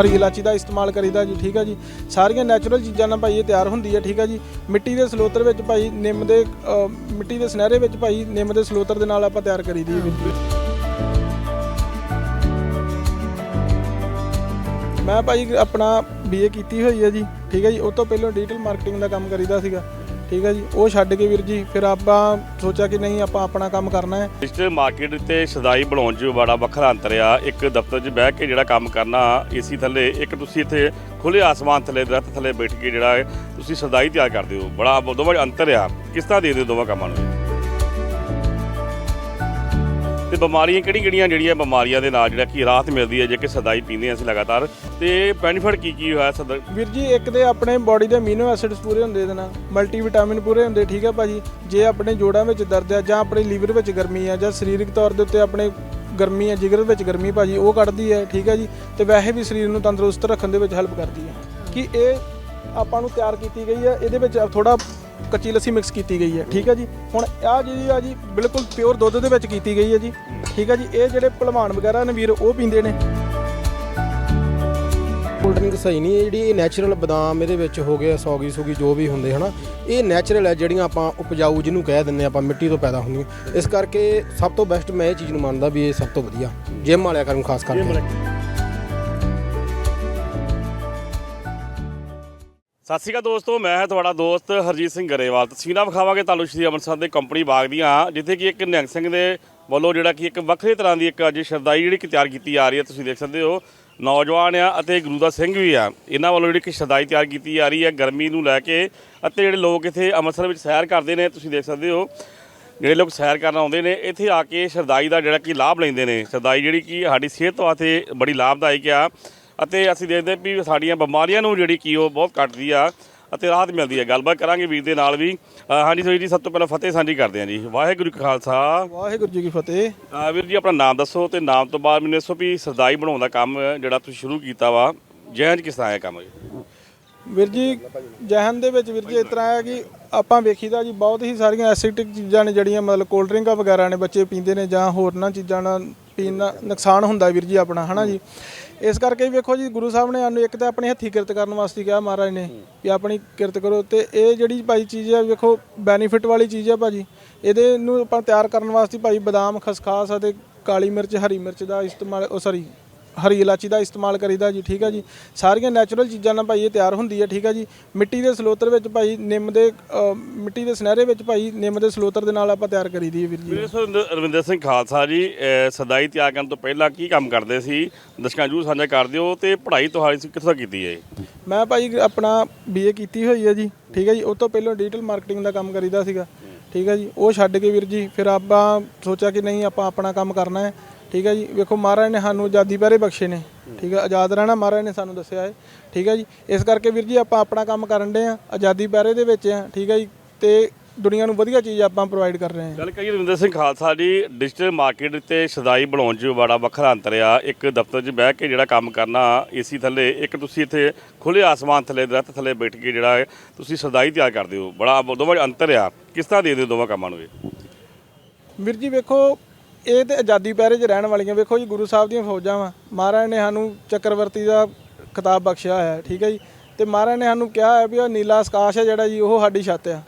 ਹਰੀ ਇਲਾਚੀ ਦਾ ਇਸਤੇਮਾਲ ਕਰੀਦਾ ਜੀ ਠੀਕ ਹੈ ਜੀ। ਸਾਰੀਆਂ ਨੈਚੁਰਲ ਚੀਜ਼ਾਂ ਨਾਲ ਭਾਈ ਇਹ ਤਿਆਰ ਹੁੰਦੀ ਹੈ ਠੀਕ ਹੈ ਜੀ। ਮਿੱਟੀ ਦੇ ਸਲੋਤਰ ਵਿੱਚ ਭਾਈ ਨਿੰਮ ਦੇ ਅ, ਮਿੱਟੀ ਦੇ ਸੁਨਹਿਰੇ ਵਿੱਚ ਭਾਈ ਨਿੰਮ ਦੇ ਸਲੋਤਰ ਦੇ ਨਾਲ ਆਪਾਂ ਤਿਆਰ ਕਰੀਦੀ ਹੈ ਵੀਰ ਜੀ। ਮੈਂ ਭਾਈ ਆਪਣਾ ਬੀਏ ਕੀਤੀ ਹੋਈ ਹੈ ਜੀ ਠੀਕ ਹੈ ਜੀ। ਉਹ ਤੋਂ ਪਹਿਲਾਂ ਡਿਜੀਟਲ ਮਾਰਕੀਟਿੰਗ ਦਾ ਕੰਮ ਕਰੀਦਾ ਸੀਗਾ। ਠੀਕ ਹੈ ਜੀ? ਉਹ ਛੱਡ ਕੇ ਵੀਰ ਜੀ, ਫਿਰ ਆਪਾਂ ਸੋਚਿਆ ਕਿ ਨਹੀਂ, ਆਪਾਂ ਆਪਣਾ ਕੰਮ ਕਰਨਾ ਹੈ। ਡਿਜੀਟਲ ਮਾਰਕੀਟ ਤੇ ਸਦਾਈ ਬਣਾਉਣ 'ਚ ਬੜਾ ਵੱਖਰਾ ਅੰਤਰ ਆ। ਇੱਕ ਦਫ਼ਤਰ 'ਚ ਬਹਿ ਕੇ ਜਿਹੜਾ ਕੰਮ ਕਰਨਾ, ਏਸੀ ਥੱਲੇ, ਇੱਕ ਤੁਸੀਂ ਇੱਥੇ ਖੁੱਲੇ ਆਸਮਾਨ ਥੱਲੇ, ਦਰਖਤ ਥੱਲੇ ਬੈਠ ਕੇ ਜਿਹੜਾ ਤੁਸੀਂ ਸਦਾਈ ਤਿਆਰ ਕਰਦੇ ਹੋ। ਬੜਾ ਦੋਵਾਂ 'ਚ ਅੰਤਰ ਆ। ਕਿਸ ਤਰ੍ਹਾਂ ਦੇ ਦਿਓ ਦੋਵਾਂ ਕੰਮਾਂ ਨੂੰ? ਤੇ ਬਿਮਾਰੀਆਂ ਕਿਹੜੀ ਕਿਹੜੀਆਂ ਜਿਹੜੀਆਂ ਬਿਮਾਰੀਆਂ ਦੇ ਨਾਲ ਜਿਹੜਾ ਕਿ ਰਾਹਤ ਮਿਲਦੀ ਹੈ, ਜੇ ਕਿ ਸਦਾਈ ਪੀਂਦੇ ਹਾਂ ਅਸੀਂ ਲਗਾਤਾਰ। ਤੇ ਬੈਨੀਫਿਟ ਕੀ ਕੀ ਹੋਇਆ ਸਦਾ ਵੀਰ ਜੀ, ਇੱਕ ਤੇ ਆਪਣੇ ਬਾਡੀ ਦੇ ਅਮੀਨੋ ਐਸਿਡਸ ਪੂਰੇ ਹੁੰਦੇ ਇਹਦੇ ਨਾਲ ਮਲਟੀ ਵਿਟਾਮਿਨ ਪੂਰੇ ਹੁੰਦੇ, ਠੀਕ ਹੈ ਭਾਜੀ? ਜੇ ਆਪਣੇ ਜੋੜਾਂ ਵਿੱਚ ਦਰਦ ਹੈ ਜਾਂ ਆਪਣੇ ਲੀਵਰ ਵਿੱਚ ਗਰਮੀ ਹੈ ਜਾਂ ਸਰੀਰਕ ਤੌਰ ਦੇ ਉੱਤੇ ਆਪਣੇ ਗਰਮੀ ਹੈ, ਜਿਗਰ ਵਿੱਚ ਗਰਮੀ ਭਾਜੀ, ਉਹ ਕੱਢਦੀ ਹੈ, ਠੀਕ ਹੈ ਜੀ? ਤੇ ਵੈਸੇ ਵੀ ਸਰੀਰ ਨੂੰ ਤੰਦਰੁਸਤ ਰੱਖਣ ਦੇ ਵਿੱਚ ਹੈਲਪ ਕਰਦੀ ਹੈ। ਕਿ ਇਹ ਆਪਾਂ ਨੂੰ ਤਿਆਰ ਕੀਤੀ ਗਈ ਹੈ, ਇਹਦੇ ਵਿੱਚ ਥੋੜਾ ਕੱਚੀ ਲੱਸੀ ਮਿਕਸ ਕੀਤੀ ਗਈ ਹੈ ਠੀਕ ਹੈ ਜੀ? ਹੁਣ ਆ ਜਿਹੜੀ ਆ ਜੀ ਬਿਲਕੁਲ ਪਿਓਰ ਦੁੱਧ ਦੇ ਵਿੱਚ ਕੀਤੀ ਗਈ ਹੈ ਜੀ ਠੀਕ ਹੈ ਜੀ? ਇਹ ਜਿਹੜੇ ਭਲਵਾਨ ਵਗੈਰਾ ਨੇ ਵੀਰ ਉਹ ਪੀਂਦੇ ਨੇ। ਕੋਲਡ ਡਰਿੰਕ ਸਹੀ ਨਹੀਂ ਹੈ ਜਿਹੜੀ ਇਹ ਨੈਚੁਰਲ ਬਦਾਮ ਇਹਦੇ ਵਿੱਚ ਹੋ ਗਿਆ ਸੌਗੀ ਸੂਗੀ ਜੋ ਵੀ ਹੁੰਦੇ ਹਨਾ? ਇਹ ਨੈਚੁਰਲ ਹੈ ਜਿਹੜੀਆਂ ਆਪਾਂ ਉਪਜਾਊ ਜਿਹਨੂੰ ਕਹਿ ਦਿੰਦੇ ਆਪਾਂ ਮਿੱਟੀ ਤੋਂ ਪੈਦਾ ਹੁੰਦੀਆਂ। ਇਸ ਕਰਕੇ ਸਭ ਤੋਂ ਬੈਸਟ ਮੈਂ ਇਹ ਚੀਜ਼ ਨੂੰ ਮੰਨਦਾ ਵੀ ਇਹ ਸਭ ਤੋਂ ਵਧੀਆ। ਜਿਮ ਵਾਲਿਆਂ ਕਰਨ ਖਾਸ ਕਰਕੇ। ਸਤਿ ਸ਼੍ਰੀ ਅਕਾਲ ਦੋਸਤੋ, ਮੈਂ ਹਾਂ ਤੁਹਾਡਾ ਦੋਸਤ ਹਰਜੀਤ ਸਿੰਘ ਗਰੇਵਾਲ। ਤਸਵੀਰਾਂ ਵਿਖਾਵਾਂਗੇ ਤੁਹਾਨੂੰ ਸ਼੍ਰੀ ਅੰਮ੍ਰਿਤਸਰ ਦੇ ਕੰਪਨੀ ਬਾਗ ਦੀਆਂ, ਜਿੱਥੇ ਕਿ ਇੱਕ ਨਿਹੰਗ ਸਿੰਘ ਦੇ ਵੱਲੋਂ ਜਿਹੜਾ ਕਿ ਇੱਕ ਵੱਖਰੇ ਤਰ੍ਹਾਂ ਦੀ ਇੱਕ ਅੱਜ ਸ਼ਰਦਾਈ ਜਿਹੜੀ ਕਿ ਤਿਆਰ ਕੀਤੀ ਜਾ ਰਹੀ ਹੈ, ਤੁਸੀਂ ਦੇਖ ਸਕਦੇ ਹੋ। ਨੌਜਵਾਨ ਆ ਅਤੇ ਗੁਰੂ ਦਾ ਸਿੰਘ ਵੀ ਆ। ਇਹਨਾਂ ਵੱਲੋਂ ਜਿਹੜੀ ਕਿ ਸ਼ਰਦਾਈ ਤਿਆਰ ਕੀਤੀ ਜਾ ਰਹੀ ਹੈ ਗਰਮੀ ਨੂੰ ਲੈ ਕੇ ਅਤੇ ਜਿਹੜੇ ਲੋਕ ਇੱਥੇ ਅੰਮ੍ਰਿਤਸਰ ਵਿੱਚ ਸੈਰ ਕਰਦੇ ਨੇ, ਤੁਸੀਂ ਦੇਖ ਸਕਦੇ ਹੋ। ਜਿਹੜੇ ਲੋਕ ਸੈਰ ਕਰਨ ਆਉਂਦੇ ਨੇ, ਇੱਥੇ ਆ ਕੇ ਸ਼ਰਦਾਈ ਦਾ ਜਿਹੜਾ ਕਿ ਲਾਭ ਲੈਂਦੇ ਨੇ। ਸ਼ਰਦਾਈ ਜਿਹੜੀ ਕਿ ਸਾਡੀ ਸਿਹਤ ਵਾਸਤੇ ਬੜੀ ਲਾਭਦਾਇਕ ਆ। ਅਤੇ ਅਸੀਂ ਦੇਖਦੇ ਵੀ ਸਾਡੀਆਂ ਬਿਮਾਰੀਆਂ ਨੂੰ ਜਿਹੜੀ ਕੀ ਉਹ ਬਹੁਤ ਕੱਟਦੀ ਆ ਅਤੇ ਰਾਹਤ ਮਿਲਦੀ ਹੈ ਗੱਲਬਾਤ ਕਰਾਂਗੇ ਵੀਰ ਦੇ ਨਾਲ ਵੀ। ਅ, ਹਾਂਜੀ ਸੋਈ ਜੀ ਸਭ ਤੋਂ ਪਹਿਲਾਂ ਫਤਿਹ ਸਾਂਝੀ ਕਰਦੇ ਹਾਂ ਜੀ। ਵਾਹਿਗੁਰੂ ਜੀ ਕਾ ਖਾਲਸਾ। ਵਾਹਿਗੁਰੂ ਜੀ ਕੀ ਫਤਿਹ। ਅ, ਵੀਰ ਜੀ ਆਪਣਾ ਨਾਮ ਦੱਸੋ ਤੇ ਨਾਮ ਤੋਂ ਬਾਅਦ ਮੈਨੂੰ ਦੱਸੋ ਵੀ ਸਰਦਾਈ ਬਣਾਉਣ ਦਾ ਕੰਮ ਜਿਹੜਾ ਤੁਸੀਂ ਸ਼ੁਰੂ ਕੀਤਾ ਵਾ ਜੈਨ ਕਿਸ ਤਰ੍ਹਾਂ ਆਇਆ ਕੰਮ ਜੀ ਵੀਰ ਜੀ ਜਹਨ ਦੇ ਵਿੱਚ ਵੀਰ ਜੀ ਇਸ ਤਰ੍ਹਾਂ ਹੈ ਕਿ ਆਪਾਂ ਵੇਖੀਦਾ ਜੀ ਬਹੁਤ ਹੀ ਸਾਰੀਆਂ ਐਸਿਡਿਕ ਚੀਜ਼ਾਂ ਨੇ ਜਿਹੜੀਆਂ ਮਤਲਬ ਕੋਲਡ ਡਰਿੰਕਾਂ ਵਗੈਰਾ ਨੇ ਬੱਚੇ ਪੀਂਦੇ ਨੇ ਜਾਂ ਹੋਰਨਾਂ ਚੀਜ਼ਾਂ ਨਾਲ ਪੀਣ ਨਾਲ ਨੁਕਸਾਨ ਹੁੰਦਾ ਵੀਰ ਜੀ ਆਪਣਾ, ਹਨਾ ਜੀ? ਇਸ ਕਰਕੇ ਵੇਖੋ ਜੀ, ਗੁਰੂ ਸਾਹਿਬ ਨੇ ਸਾਨੂੰ ਇੱਕ ਤਾਂ ਆਪਣੀ ਹੱਥੀਂ ਕਿਰਤ ਕਰਨ ਵਾਸਤੇ ਕਿਹਾ ਮਹਾਰਾਜ ਨੇ ਵੀ ਆਪਣੀ ਕਿਰਤ ਕਰੋ ਤੇ ਇਹ ਜਿਹੜੀ ਭਾਈ ਚੀਜ਼ ਹੈ ਵੇਖੋ ਬੈਨੀਫਿਟ ਵਾਲੀ ਚੀਜ਼ ਹੈ ਭਾਜੀ। ਇਹਦੇ ਨੂੰ ਆਪਾਂ ਤਿਆਰ ਕਰਨ ਵਾਸਤੇ ਭਾਈ ਬਦਾਮ, ਖਸਖਾਸ ਅਤੇ ਕਾਲੀ ਮਿਰਚ, ਹਰੀ ਮਿਰਚ ਦਾ ਇਸਤੇਮਾਲ, ਉਹ ਸੌਰੀ ਹਰੀ ਇਲਾਚੀ ਦਾ ਇਸਤੇਮਾਲ ਕਰੀਦਾ ਜੀ ਠੀਕ ਹੈ ਜੀ। ਸਾਰੀਆਂ ਨੈਚੁਰਲ ਚੀਜ਼ਾਂ ਨਾਲ ਭਾਈ ਇਹ ਤਿਆਰ ਹੁੰਦੀ ਹੈ ਠੀਕ ਹੈ ਜੀ। ਮਿੱਟੀ ਦੇ ਸਲੋਤਰ ਵਿੱਚ ਭਾਈ ਨਿੰਮ ਦੇ ਅ, ਮਿੱਟੀ ਦੇ ਸੁਨਹਿਰੇ ਵਿੱਚ ਭਾਈ ਨਿੰਮ ਦੇ ਸਲੋਤਰ ਦੇ ਨਾਲ ਆਪਾਂ ਤਿਆਰ ਕਰੀਦੀ ਹੈ ਵੀਰ ਜੀ। ਵੀਰ ਸੋ ਰਵਿੰਦਰ ਸਿੰਘ ਖਾਲਸਾ ਜੀ ਅ, ਸਰਦਾਈ ਤਿਆਰ ਕਰਨ ਤੋਂ ਪਹਿਲਾਂ ਕੀ ਕੰਮ ਕਰਦੇ ਸੀ? ਦਰਸ਼ਕਾਂ ਜੂ ਸਾਂਝਾ ਕਰ ਦਿਓ ਤੇ ਪੜ੍ਹਾਈ ਤੁਹਾਡੀ ਸੀ ਕਿੱਥੋਂ ਕੀਤੀ ਹੈ? ਮੈਂ ਭਾਈ ਆਪਣਾ ਬੀਏ ਕੀਤੀ ਹੋਈ ਹੈ ਜੀ ਠੀਕ ਹੈ ਜੀ। ਉਹ ਤੋਂ ਪਹਿਲਾਂ ਡਿਜੀਟਲ ਮਾਰਕੀਟਿੰਗ ਦਾ ਕੰਮ ਕਰੀਦਾ ਸੀਗਾ ਠੀਕ ਹੈ ਜੀ। ਉਹ ਛੱਡ ਕੇ ਵੀਰ ਜੀ ਫਿਰ ਆਪਾਂ ਸੋਚਿਆ ਕਿ ਨਹੀਂ ਆਪਾਂ ਆਪਣਾ ਕੰਮ ਕਰਨਾ ਹੈ। ਠੀਕ ਹੈ ਜੀ? ਵੇਖੋ ਮਹਾਰਾਜ ਨੇ ਸਾਨੂੰ ਆਜ਼ਾਦੀ ਬਾਰੇ ਬਖਸ਼ੇ ਨੇ। ਠੀਕ ਹੈ ਆਜ਼ਾਦ ਰਹਿਣਾ ਮਹਾਰਾਜ ਨੇ ਸਾਨੂੰ ਦੱਸਿਆ ਹੈ। ਠੀਕ ਹੈ ਜੀ? ਇਸ ਕਰਕੇ ਵੀਰ ਜੀ ਆਪਾਂ ਆਪਣਾ ਕੰਮ ਕਰਨ ਦੇ ਆ ਆਜ਼ਾਦੀ ਬਾਰੇ ਦੇ ਵਿੱਚ ਆ ਠੀਕ ਹੈ ਜੀ? ਤੇ ਦੁਨੀਆ ਨੂੰ ਵਧੀਆ ਚੀਜ਼ ਆਪਾਂ ਪ੍ਰੋਵਾਈਡ ਕਰ ਰਹੇ ਹਾਂ। ਗੱਲ ਕਰੀਏ ਰਵਿੰਦਰ ਸਿੰਘ ਖਾਲਸਾ ਜੀ ਡਿਜੀਟਲ ਮਾਰਕੀਟ ਤੇ ਸਦਾਈ ਬਣਾਉਣ 'ਚ ਬੜਾ ਵੱਖਰਾ ਅੰਤਰ ਆ। ਇੱਕ ਦਫ਼ਤਰ 'ਚ ਬਹਿ ਕੇ ਜਿਹੜਾ ਕੰਮ ਕਰਨਾ ਏਸੀ ਥੱਲੇ ਇੱਕ ਤੁਸੀਂ ਇੱਥੇ ਖੁੱਲੇ ਆਸਮਾਨ ਥੱਲੇ ਦਰਖਤ ਥੱਲੇ ਬੈਠ ਕੇ ਜਿਹੜਾ ਤੁਸੀਂ ਸਦਾਈ ਤਿਆਰ ਕਰਦੇ ਹੋ। ਬੜਾ ਦੋਵਾਂ 'ਚ ਅੰਤਰ ਆ। ਕਿਸ ਤਰ੍ਹਾਂ ਦੇ ਦਿਓ ਦੋਵਾਂ ਕੰਮਾਂ ਨੂੰ ਇਹ? ਵੀਰ ਜੀ ਵੇਖੋ ਇਹ ਤੇ ਆਜ਼ਾਦੀ ਪੈਰੇ 'ਚ ਰਹਿਣ ਵਾਲੀਆਂ ਵੇਖੋ ਜੀ ਗੁਰੂ ਸਾਹਿਬ ਦੀਆਂ ਫੌਜਾਂ ਵਾ। ਮਹਾਰਾਜ ਨੇ ਸਾਨੂੰ ਚੱਕਰਵਰਤੀ ਦਾ ਖਿਤਾਬ ਬਖਸ਼ਿਆ ਹੋਇਆ ਹੈ, ਠੀਕ ਹੈ ਜੀ? ਤੇ ਮਹਾਰਾਜ ਨੇ ਸਾਨੂੰ ਕਿਹਾ ਹੈ ਵੀ ਉਹ ਨੀਲਾ ਆਕਾਸ਼ ਹੈ ਜਿਹੜਾ ਜੀ ਉਹ ਸਾਡੀ ਛੱਤ ਆ